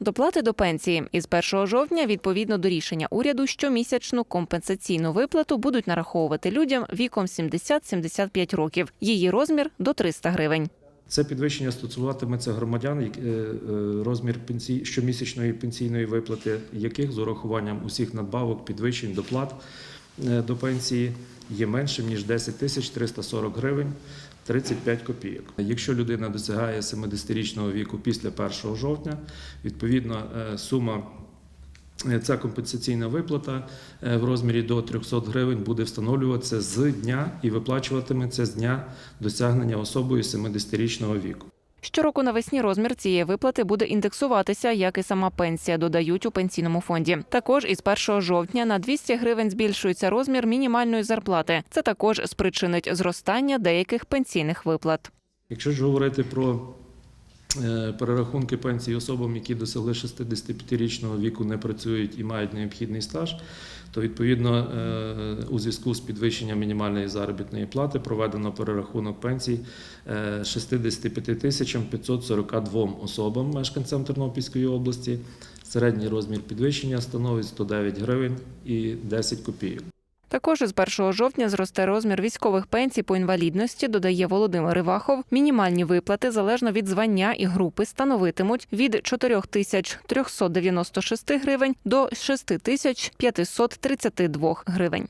Доплати до пенсії із 1 жовтня, відповідно до рішення уряду, щомісячну компенсаційну виплату будуть нараховувати людям віком 70-75 років. Її розмір до 300 гривень. Це підвищення стосуватиметься громадян, е, е, розмір пенсій, щомісячної пенсійної виплати, яких з урахуванням усіх надбавок, підвищень, доплат до пенсії є меншим ніж 10 тисяч 340 гривень 35 копійок. Якщо людина досягає 70-річного віку після 1 жовтня, відповідно е, сума. е, Ця компенсаційна виплата е, в розмірі до 300 гривень буде встановлюватися з дня і виплачуватиметься з дня досягнення особою 70-річного віку. Щороку навесні розмір цієї виплати буде індексуватися, як і сама пенсія, додають у пенсійному фонді. Також із 1 жовтня на 200 гривень збільшується розмір мінімальної зарплати. Це також спричинить зростання деяких пенсійних виплат. Якщо ж говорити про перерахунки пенсій особам, які досягли 65-річного віку, не працюють і мають необхідний стаж, то відповідно е, у зв'язку з підвищенням мінімальної заробітної плати проведено перерахунок пенсій е, 65 тисячам 542 особам, мешканцям Тернопільської області. Середній розмір підвищення становить 109 гривень і 10 копійок. Також із 1 жовтня зросте розмір військових пенсій по інвалідності, додає Володимир Івахов. Мінімальні виплати залежно від звання і групи становитимуть від 4 тисяч 396 гривень до 6 тисяч 532 гривень.